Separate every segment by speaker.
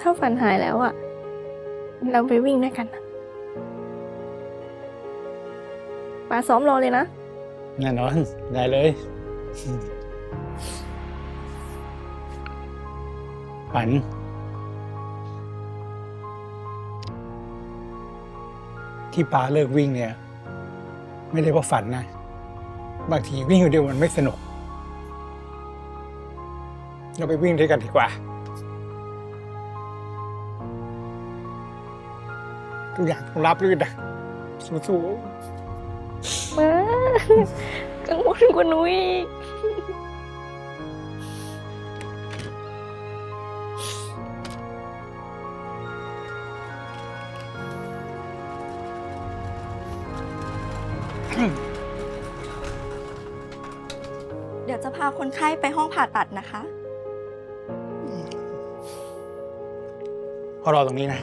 Speaker 1: ถ้าฝันหายแล้วอะเราไปวิ่งด้วยกันนะป้าซ้อมรอเลยนะ
Speaker 2: แน่นอน ได้เลยฝัน ที่ป้าเลิกวิ่งเนี่ย ไม่ได้เพราะฝันนะ บางทีวิ่งอยู่เดียวมันไม่สนุก เราไปวิ่งด้วยกันดีกว่า ทุกอย่างต้องรับรื่นนะสู้ๆ
Speaker 1: มากังวลกว่าหนูอีก
Speaker 3: เดี๋ยวจะพาคนไข้ไปห้องผ่าตัดนะคะ
Speaker 2: พอรอตรงนี้นะ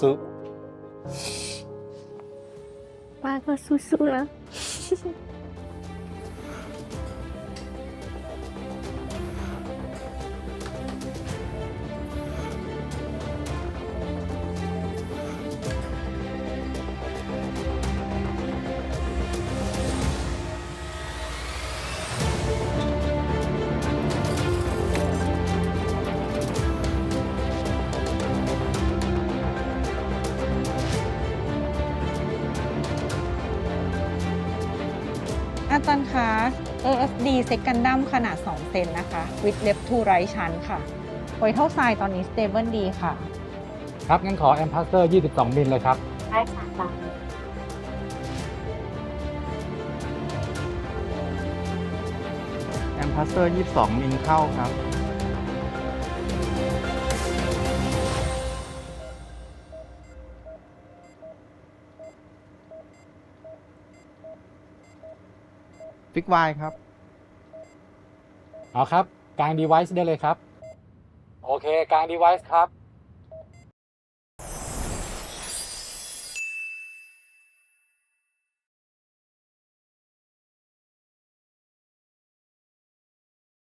Speaker 2: สู้
Speaker 1: ป้าก็สู้ๆน
Speaker 4: อาจารย์คะ AFD เซกันดัมขนาด 2 เซนนะคะ with left to right ชั้นค่ะไวท์เท่าไซตอนนี้ stable ดีค่ะ
Speaker 5: ครับ งั้นขอแอมพาสเตอร์22 มิลเลยครับ
Speaker 6: ได้ค่ะตาม
Speaker 7: แอมพาสเตอร์22 มิลเข้าครับ ฟิกไวครับ
Speaker 5: เอาครับ กลาง device ได้เลยครับ โอเค กลาง device ครับ